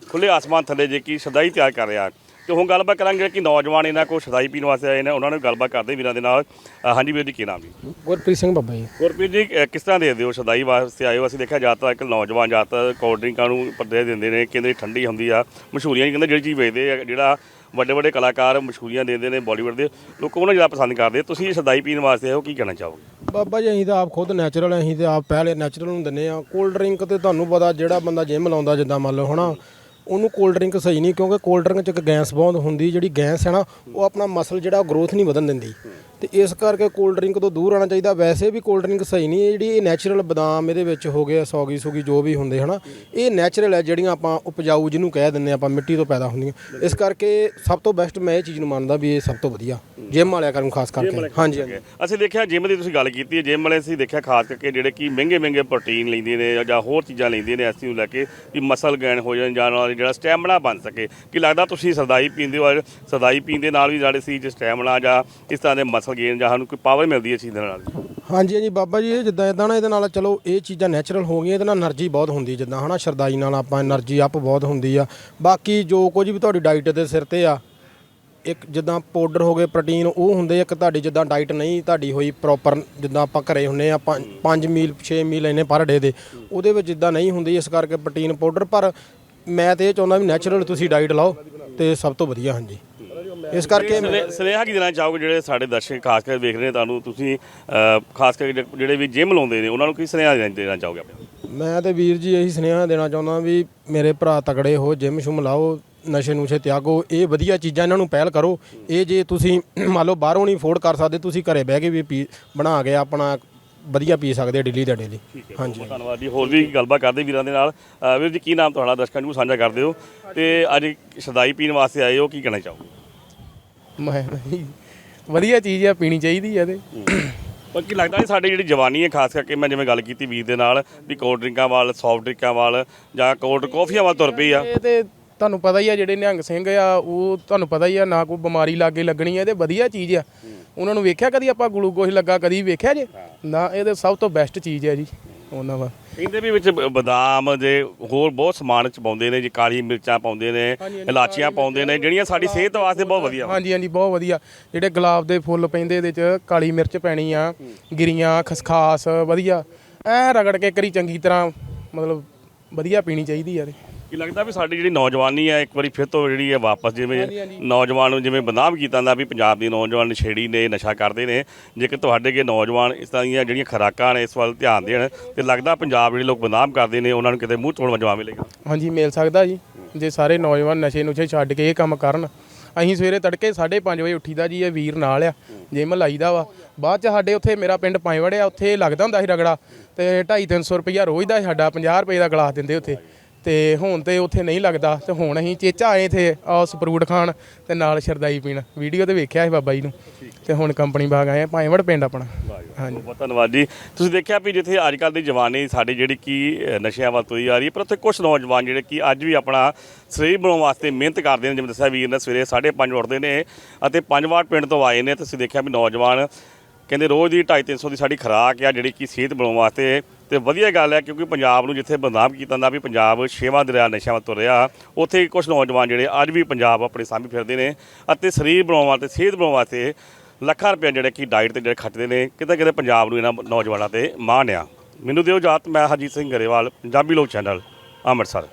ਖੁੱਲੇ ਆਸਮਾਨ ਥੱਲੇ ਜੇ ਕਿ ਸਦਾਈ ਤਿਆਰ ਕਰ ਰਿਹਾ। ਤੇ ਹੁਣ ਗੱਲਬਾਤ ਕਰਾਂਗੇ ਕਿ ਨੌਜਵਾਨ ਇਹਨਾਂ ਕੋਲ ਸਦਾਈ ਪੀਣ ਵਾਸਤੇ ਆਏ ਨੇ ਉਹਨਾਂ ਨਾਲ ਗੱਲਬਾਤ ਕਰਦੇ ਵੀਰਾਂ ਦੇ ਨਾਲ। ਅ, ਹਾਂਜੀ ਵੀਰ ਜੀ ਕੀ ਨਾਮ ਜੀ? ਗੁਰਪ੍ਰੀਤ ਸਿੰਘ ਬੱਬਾ ਜੀ। ਗੁਰਪ੍ਰੀਤ ਜੀ ਕਿਸ ਤਰ੍ਹਾਂ ਦੇ ਦਿਓ ਸਦਾਈ ਵਾਸਤੇ ਆਏ ਹੋ? ਅਸੀਂ ਦੇਖਿਆ ਜ਼ਿਆਦਾਤਰ ਇੱਕ ਨੌਜਵਾਨ ਜ਼ਿਆਦਾਤਰ ਕੋਲਡ ਡਰਿੰਕਾਂ ਨੂੰ ਪਰਦੇ ਦਿੰਦੇ ਨੇ ਕਹਿੰਦੇ ਠੰਡੀ ਹੁੰਦੀ ਆ। ਮਸ਼ਹੂਰੀਆਂ ਨਹੀਂ ਕਹਿੰਦੇ ਜਿਹੜੀ ਚੀਜ਼ ਵੇਚਦੇ ਆ ਜਿਹੜਾ ਵੱਡੇ ਵੱਡੇ ਕਲਾਕਾਰ ਮਸ਼ਹੂਰੀਆਂ ਦਿੰਦੇ ਨੇ ਬਾਲੀਵੁੱਡ ਦੇ ਲੋਕ ਉਹਨਾਂ ਜ਼ਿਆਦਾ ਪਸੰਦ ਕਰਦੇ ਤੁਸੀਂ ਸਦਾਈ ਪੀਣ ਵਾਸਤੇ ਆਏ ਹੋ ਕੀ ਕਹਿਣਾ ਚਾਹੋਗੇ? ਬਾਬਾ ਜੀ ਅਸੀਂ ਤਾਂ ਆਪ ਖੁਦ ਨੈਚੁਰਲ ਅਸੀਂ ਤੇ ਆਪ ਪਹਿਲੇ ਨੈਚੁਰਲ ਨੂੰ ਦਿੰਨੇ ਆ। ਕੋਲਡ ਡਰਿੰਕ ਤੇ ਤੁਹਾਨੂੰ ਪਤਾ ਜਿਹੜਾ ਬੰਦਾ ਜਿਮ ਲਾਉਂਦਾ ਜਿੱਦਾਂ ਮੰਨ ਲਓ ਹਨਾ? ਉਹਨੂੰ ਕੋਲਡ ਡਰਿੰਕ ਸਹੀ ਨਹੀਂ, ਕਿਉਂਕਿ ਕੋਲਡ ਡਰਿੰਕ ਚ ਇੱਕ ਗੈਸ ਬਹੁਤ ਹੁੰਦੀ, ਜਿਹੜੀ ਗੈਸ ਹੈ ਨਾ, ਉਹ ਆਪਣਾ ਮਸਲ ਜਿਹੜਾ ਗਰੋਥ ਨਹੀਂ ਵਧਣ ਦਿੰਦੀ। ਤੇ ਇਸ ਕਰਕੇ ਕੋਲਡ ਡਰਿੰਕ ਤੋਂ ਦੂਰ ਰਹਿਣਾ ਚਾਹੀਦਾ। ਵੈਸੇ ਵੀ ਕੋਲਡ ਡਰਿੰਕ ਸਹੀ ਨਹੀਂ ਹੈ ਜਿਹੜੀ ਇਹ ਨੈਚੁਰਲ ਬਦਾਮ ਇਹਦੇ ਵਿੱਚ ਹੋ ਗਏ ਸੌਗੀ ਸੁਗੀ ਜੋ ਵੀ ਹੁੰਦੇ ਹਨਾ ਇਹ ਨੈਚੁਰਲ ਹੈ ਜਿਹੜੀਆਂ ਆਪਾਂ ਉਪਜਾਊ ਜਿਹਨੂੰ ਕਹਿ ਦਿੰਦੇ ਆਪਾਂ ਮਿੱਟੀ ਤੋਂ ਪੈਦਾ ਹੁੰਦੀਆਂ। ਇਸ ਕਰਕੇ ਸਭ ਤੋਂ ਬੈਸਟ ਮੈਂ ਇਹ ਚੀਜ਼ ਨੂੰ ਮੰਨਦਾ ਵੀ ਇਹ ਸਭ ਤੋਂ ਵਧੀਆ। ਜਿਮ ਵਾਲਿਆਂ ਕਰਨ ਖਾਸ ਕਰਕੇ। ਹਾਂਜੀ ਹਾਂਜੀ। ਅਸੀਂ ਦੇਖਿਆ ਜਿਮ ਦੀ ਤੁਸੀਂ ਗੱਲ ਕੀਤੀ ਹੈ ਜਿਮ ਵਾਲੇ ਅਸੀਂ ਦੇਖਿਆ ਖਾਸ ਕਰਕੇ ਜਿਹੜੇ ਕਿ ਮਹਿੰਗੇ ਮਹਿੰਗੇ ਪ੍ਰੋਟੀਨ ਲੈਂਦੇ ਨੇ ਜਾਂ ਹੋਰ ਚੀਜ਼ਾਂ ਲੈਂਦੇ ਨੇ ਅਸੀਂ ਨੂੰ ਲੈ ਕੇ ਵੀ ਮਸਲ ਗੈਨ ਹੋ ਜਾਣ ਜਾਂ ਨਾਲ ਜਿਹੜਾ ਸਟੈਮਿਨਾ ਬਣ ਸਕੇ। ਕੀ ਲੱਗਦਾ ਤੁਸੀਂ ਸਰਦਾਈ ਪੀਂਦੇ ਹੋ ਸਰਦਾਈ ਪੀਣ ਦੇ ਨਾਲ ਵੀ ਸਾਡੇ ਸੀ ਸਟੈਮਿਨਾ ਜਾਂ ਇਸ ਤਰ੍ਹਾਂ ਦੇ ਖਾਲਸਾ ਗੇਨ ਜਾਂ ਸਾਨੂੰ ਕੋਈ ਪਾਵਰ ਮਿਲਦੀ ਹੈ ਚੀਜ਼ ਨਾਲ? ਹਾਂਜੀ ਹਾਂਜੀ ਬਾਬਾ ਜੀ, ਇਹ ਜਿੱਦਾਂ ਇਦਾਂ ਨਾ, ਇਹਦੇ ਨਾਲ ਚਲੋ ਇਹ ਚੀਜ਼ਾਂ ਨੇਚਰਲ ਹੋ ਗਈਆਂ, ਇਹਦੇ ਨਾਲ એનર્ਜੀ ਬਹੁਤ ਹੁੰਦੀ ਜਿੱਦਾਂ ਹਨਾ, ਸ਼ਰਦਾਈ ਨਾਲ ਆਪਾਂ એનર્ਜੀ ਆਪ ਬਹੁਤ ਹੁੰਦੀ ਆ। ਬਾਕੀ ਜੋ ਕੁਝ ਵੀ ਤੁਹਾਡੀ ਡਾਈਟ ਦੇ ਸਿਰ ਤੇ ਆ, ਇੱਕ ਜਿੱਦਾਂ ਪਾਊਡਰ ਹੋ ਗਏ ਪ੍ਰੋਟੀਨ ਉਹ ਹੁੰਦੇ ਇੱਕ ਤੁਹਾਡੀ ਜਿੱਦਾਂ ਡਾਈਟ ਨਹੀਂ ਤੁਹਾਡੀ ਹੋਈ ਪ੍ਰੋਪਰ ਜਿੱਦਾਂ ਆਪਾਂ ਘਰੇ ਹੁੰਨੇ ਆ 5 ਮੀਲ 6 ਮੀਲ ਲੈਨੇ ਪਰ ਡੇ ਦੇ, ਉਹਦੇ ਵਿੱਚ ਜਿੱਦਾਂ ਨਹੀਂ ਹੁੰਦੀ, ਇਸ ਕਰਕੇ ਪ੍ਰੋਟੀਨ ਪਾਊਡਰ ਪਰ ਮੈਂ ਤੇ ਇਹ ਚਾਹੁੰਦਾ ਵੀ ਨੇਚਰਲ ਤੁਸੀਂ ਡਾਈਟ ਲਾਓ, ਤੇ ਸਭ ਤੋਂ ਵਧੀਆ, ਹਾਂਜੀ। ਇਸ ਕਰਕੇ ਸੁਨੇਹਾ ਕੀ ਦੇਣਾ ਚਾਹੋਗੇ ਜਿਹੜੇ ਸਾਡੇ ਦਰਸ਼ਕ ਖਾਸ ਕਰਕੇ ਵੇਖ ਰਹੇ ਨੇ ਤੁਹਾਨੂੰ ਤੁਸੀਂ ਖਾਸ ਕਰਕੇ ਜਿਹੜੇ- ਜਿਹੜੇ ਵੀ ਜਿਮ ਲਾਉਂਦੇ ਨੇ ਉਹਨਾਂ ਨੂੰ ਕੀ ਸੁਨੇਹਾ ਦੇਣਾ ਦੇਣਾ ਚਾਹੋਗੇ ਆਪਣੇ ਮੈਂ ਤੇ ਵੀਰ ਜੀ ਇਹੀ ਸੁਨੇਹਾ ਦੇਣਾ ਚਾਹੁੰਦਾ ਵੀ ਮੇਰੇ ਭਰਾ ਤਕੜੇ ਹੋ ਜਿਮ ਸ਼ੁਮ ਲਾਓ ਨਸ਼ੇ ਨੁਸ਼ੇ ਤਿਆਗੋ ਇਹ ਵਧੀਆ ਚੀਜ਼ਾਂ ਇਹਨਾਂ ਨੂੰ ਪਹਿਲ ਕਰੋ। ਇਹ ਜੇ ਤੁਸੀਂ ਮੰਨ ਲਓ ਬਾਹਰੋਂ ਨਹੀਂ ਅਫੋਰਡ ਕਰ ਸਕਦੇ ਤੁਸੀਂ ਘਰੇ ਬਹਿ ਕੇ ਵੀ ਪੀ ਬਣਾ ਕੇ ਆਪਣਾ ਵਧੀਆ ਪੀ ਸਕਦੇ ਡੇਲੀ ਦਾ ਡੇਲੀ ਹਾਂਜੀ। ਧੰਨਵਾਦ ਜੀ। ਹੋਰ ਵੀ ਗੱਲਬਾਤ ਕਰਦੇ ਵੀਰਾਂ ਦੇ ਨਾਲ। ਵੀਰ ਜੀ ਕੀ ਨਾਮ ਤੁਹਾਡਾ? ਦਰਸ਼ਕਾਂ ਨੂੰ ਸਾਂਝਾ ਕਰ ਦਿਓ। ਤੇ ਅੱਜ ਸਦਾਈ ਪੀਣ ਵਾਸਤੇ ਆਏ ਹੋ ਕੀ ਕਹਿਣਾ ਚਾਹੋਗੇ? ਮੈਂ ਨਹੀਂ। ਵਧੀਆ ਚੀਜ਼ ਆ ਪੀਣੀ ਚਾਹੀਦੀ ਆ ਤੇ। ਪਰ ਕੀ ਲੱਗਦਾ ਨਹੀਂ ਸਾਡੀ ਜਿਹੜੀ ਜਵਾਨੀ ਹੈ ਖਾਸ ਕਰਕੇ ਮੈਂ ਜਿਵੇਂ ਗੱਲ ਕੀਤੀ ਵੀਰ ਦੇ ਨਾਲ ਵੀ ਕੋਲਡ ਡਰਿੰਕਾਂ ਵੱਲ ਸੌਫਟ ਡਰਿੰਕਾਂ ਵੱਲ ਜਾਂ ਕੋਲਡ ਕਾਫੀਆਂ ਵੱਲ ਤੁਰ ਪਈ ਆ। ਇਹ ਤੇ ਤੁਹਾਨੂੰ ਪਤਾ ਹੀ ਆ ਜਿਹੜੇ ਨਿਹੰਗ ਸਿੰਘ ਆ ਉਹ ਤੁਹਾਨੂੰ ਪਤਾ ਹੀ ਆ ਨਾ ਕੋਈ ਬਿਮਾਰੀ ਲਾਗੇ ਲੱਗਣੀ ਆ ਤੇ ਵਧੀਆ ਚੀਜ਼ ਆ। ਉਹਨਾਂ ਨੂੰ ਵੇਖਿਆ ਕਦੀ ਆਪਾਂ ਗਲੂਕੋਜ਼ ਲੱਗਾ ਕਦੀ ਵੇਖਿਆ ਜੇ? ਨਾ ਇਹ ਤੇ ਸਭ ਤੋਂ ਬੈਸਟ ਚੀਜ਼ ਆ ਜੀ। ਉਹਨਾਂ ਵਾ। ਇਹਦੇ ਵੀ ਵਿੱਚ ਬ- ਬਦਾਮ ਦੇ ਹੋਰ ਬਹੁਤ ਸਮਾਨ ਚ ਪਾਉਂਦੇ ਨੇ ਜੀ ਕਾਲੀ ਮਿਰਚਾਂ ਪਾਉਂਦੇ ਨੇ ਇਲਾਚੀਆਂ ਪਾਉਂਦੇ ਨੇ ਜਿਹੜੀਆਂ ਸਾਡੀ ਸਿਹਤ ਵਾਸਤੇ ਬਹੁਤ ਵਧੀਆ। ਹਾਂਜੀ ਹਾਂਜੀ ਬਹੁਤ ਵਧੀਆ। ਜਿਹੜੇ ਗੁਲਾਬ ਦੇ ਫੁੱਲ ਪੈਂਦੇ ਇਹਦੇ ਚ ਕਾਲੀ ਮਿਰਚ ਪੈਣੀ ਆ ਗਿਰੀਆਂ ਖਸਖਾਸ ਵਧੀਆ। ਐ ਰਗੜ ਕੇ ਕਰੀ ਚੰਗੀ ਤਰ੍ਹਾਂ ਮਤਲਬ ਵਧੀਆ ਪੀਣੀ ਚਾਹੀਦੀ ਯਾਰ ਕੀ ਲੱਗਦਾ ਵੀ ਸਾਡੀ ਜਿਹੜੀ ਨੌਜਵਾਨੀ ਹੈ ਇੱਕ ਵਾਰੀ ਫਿਰ ਤੋਂ ਜਿਹੜੀ ਹੈ ਵਾਪਸ ਜਿਵੇਂ ਨੌਜਵਾਨ ਨੂੰ ਜਿਵੇਂ ਬਦਨਾਮ ਕੀਤਾ ਜਾਂਦਾ ਵੀ ਪੰਜਾਬ ਦੀ ਨੌਜਵਾਨ ਨਸ਼ੇੜੀ ਨੇ ਨਸ਼ਾ ਕਰਦੇ ਨੇ ਜੇਕਰ ਤੁਹਾਡੇ ਕੇ ਨੌਜਵਾਨ ਇਸ ਤਰ੍ਹਾਂ ਦੀਆਂ ਜਿਹੜੀਆਂ ਖੁਰਾਕਾਂ ਨੇ ਇਸ ਵੱਲ ਧਿਆਨ ਦੇਣ ਤੇ ਲੱਗਦਾ ਪੰਜਾਬ ਜਿਹੜੇ ਲੋਕ ਬਦਨਾਮ ਕਰਦੇ ਨੇ ਉਹਨਾਂ ਨੂੰ ਕਿਤੇ ਮੂੰਹ ਤੋੜ ਜਵਾਬ ਮਿਲੇਗਾ? ਹਾਂਜੀ ਮਿਲ ਸਕਦਾ ਜੀ। ਜੇ ਸਾਰੇ ਨੌਜਵਾਨ ਨਸ਼ੇ ਨੁਸ਼ੇ ਛੱਡ ਕੇ ਇਹ ਕੰਮ ਕਰਨ ਅਸੀਂ ਸਵੇਰੇ ਤੜਕੇ 5:30 ਵਜੇ ਉੱਠੀਦਾ ਜੀ ਇਹ ਵੀਰ ਨਾਲ ਆ ਜਿਮ ਲਾਈਦਾ ਵਾ। ਬਾਅਦ ਚ ਸਾਡੇ ਉੱਥੇ ਮੇਰਾ ਪਿੰਡ ਪਾਈਵੜੇ ਆ ਉੱਥੇ ਲੱਗਦਾ ਹੁੰਦਾ ਸੀ ਰਗੜਾ ਤੇ 2.5 300 ਰੁਪਈਆ ਰੋਜ਼ ਦਾ ਸਾਡਾ 50 ਰੁਪਏ ਦਾ ਗਲਾਸ ਦਿੰਦੇ ਉੱਥੇ। ਤੇ ਹੁਣ ਤੇ ਉੱਥੇ ਨਹੀਂ ਲੱਗਦਾ ਤੇ ਹੁਣ ਅਸੀਂ ਚੇਚਾ ਆਏ ਇੱਥੇ ਆ ਸਪਰੂਟ ਖਾਣ ਤੇ ਨਾਲ ਸ਼ਰਦਾਈ ਪੀਣ। ਵੀਡੀਓ ਤੇ ਵੇਖਿਆ ਸੀ ਬਾਬਾ ਜੀ ਨੂੰ। ਤੇ ਹੁਣ ਕੰਪਨੀ ਬਾਗ ਆਏ ਆ ਪਾਈਵੜ ਪਿੰਡ ਆਪਣਾ। ਹਾਂਜੀ। ਬਹੁਤ ਧੰਨਵਾਦ ਜੀ। ਤੁਸੀਂ ਦੇਖਿਆ ਵੀ ਜਿੱਥੇ ਅੱਜ ਕੱਲ੍ਹ ਦੀ ਜਵਾਨੀ ਸਾਡੀ ਜਿਹੜੀ ਕੀ ਨਸ਼ਿਆਂ ਵੱਲ ਤੁਰੀ ਆ ਰਹੀ ਹੈ ਪਰ ਉੱਥੇ ਕੁਝ ਨੌਜਵਾਨ ਜਿਹੜੇ ਕਿ ਅੱਜ ਵੀ ਆਪਣਾ ਸਰੀਰ ਬਣਾਉਣ ਵਾਸਤੇ ਮਿਹਨਤ ਕਰਦੇ ਨੇ ਜਿਵੇਂ ਦੱਸਿਆ ਵੀਰ ਨੇ ਸਵੇਰੇ 5:30 ਉੱਠਦੇ ਨੇ ਅਤੇ ਪੰਜ ਵਾਰ ਪਿੰਡ ਤੋਂ ਆਏ ਨੇ। ਤੁਸੀਂ ਦੇਖਿਆ ਵੀ ਨੌਜਵਾਨ ਕਹਿੰਦੇ ਰੋਜ਼ ਦੀ 2.5 300 ਦੀ ਸਾਡੀ ਖੁਰਾਕ ਆ ਜਿਹੜੀ ਕਿ ਸਿਹਤ ਬਣਾਉਣ ਵਾਸਤੇ ਤੇ ਵਧੀਆ ਗੱਲ ਹੈ ਕਿਉਂਕਿ ਪੰਜਾਬ ਨੂੰ ਜਿੱਥੇ ਬਦਨਾਮ ਕੀਤਾ ਜਾਂਦਾ ਵੀ ਪੰਜਾਬ ਛੇਵਾਂ ਦਰਿਆ ਨਸ਼ਿਆਂ ਵੱਲ ਤੁਰ ਰਿਹਾ, ਉੱਥੇ ਕੁਝ ਨੌਜਵਾਨ ਜਿਹੜੇ ਅੱਜ ਵੀ ਪੰਜਾਬ ਆਪਣੇ ਸਾਹਮਣੇ ਫਿਰਦੇ ਨੇ ਅਤੇ ਸਰੀਰ ਬਣਾਉਣ ਵਾਸਤੇ, ਸਿਹਤ ਬਣਾਉਣ ਵਾਸਤੇ ਲੱਖਾਂ ਰੁਪਏ ਜਿਹੜੇ ਕਿ ਡਾਈਟ ਤੇ ਜਿਹੜੇ ਖਰਚਦੇ ਨੇ, ਕਿਤੇ ਕਿਤੇ ਪੰਜਾਬ ਨੂੰ ਇਹਨਾਂ ਨੌਜਵਾਨਾਂ ਤੇ ਮਾਣ ਆ। ਮੈਨੂੰ ਦਿਓ ਜਾਤ ਮੈਂ ਹਰਜੀਤ ਸਿੰਘ ਗਰੇਵਾਲ, ਪੰਜਾਬੀ ਲੋਕ ਚੈਨਲ ਅੰਮ੍ਰਿਤਸਰ।